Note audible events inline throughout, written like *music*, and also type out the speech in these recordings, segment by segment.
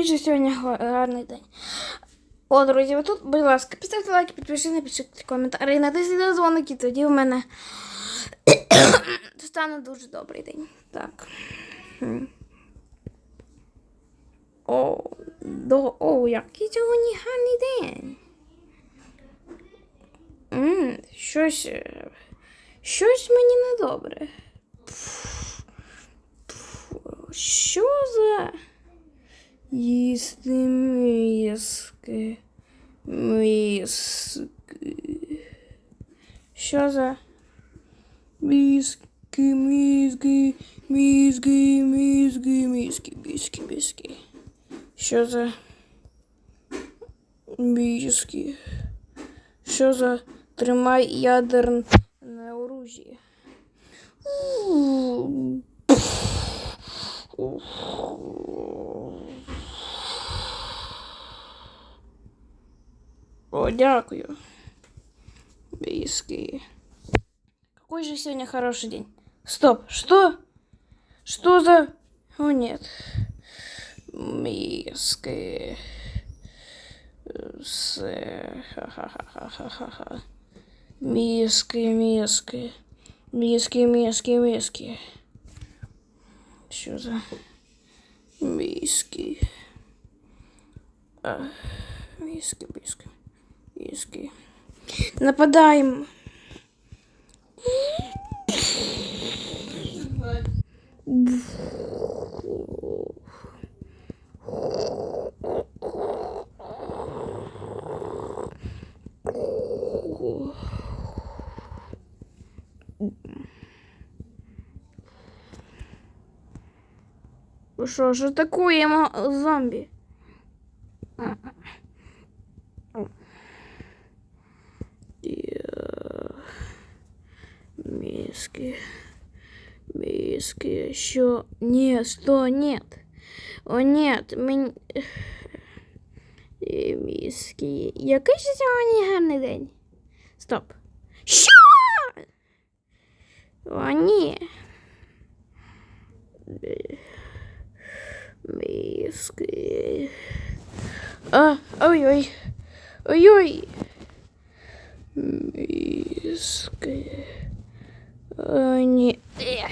Більше сьогодні гарний день. О, друзі, ви тут, будь ласка, підставте лайки, підпишіть, напишіть коментарі, натисніть на дзвоник, і тоді в мене *coughs* стане дуже добрий день. Так. О, до, о, який сьогодні гарний день. М, щось, е, щось мені недобре. Пф, пф, Що за їсти миски? Миски. Що за миски, миски, миски, миски, миски, миски, миски. Що за миски? Що за тримай ядерне О, дякую. Миски. Какой же сегодня хороший день? Стоп, что? Что за... О, нет. Миски. С... Ха-ха-ха-ха-ха-ха. Миски, миски. Миски, миски, миски. Что за... Миски. А, миски, миски. Миски. Нападаем. Что же такое, мо- Миски. Миски. Що? Ні, сто, нет. О, нет. Мен... Е, Миски. Який же сьогодні гарний день? Стоп. Що? О, ні. Е, Миски. А, ой-ой. Ой-ой. Миски. О, ні. Ех.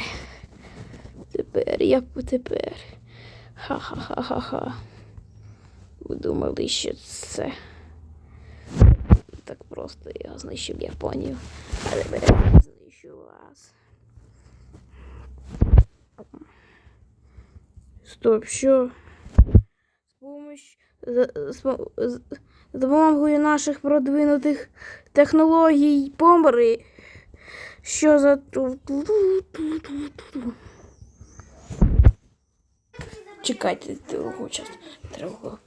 Тепер я тепер. Ха-ха-ха-ха-ха. Ви думали, що це так просто я знищив Японію. Але я знищу вас. Стоп, що? З помощ... з за допомогою наших продвинутих технологій помри. Що за. Чекайте. Треба було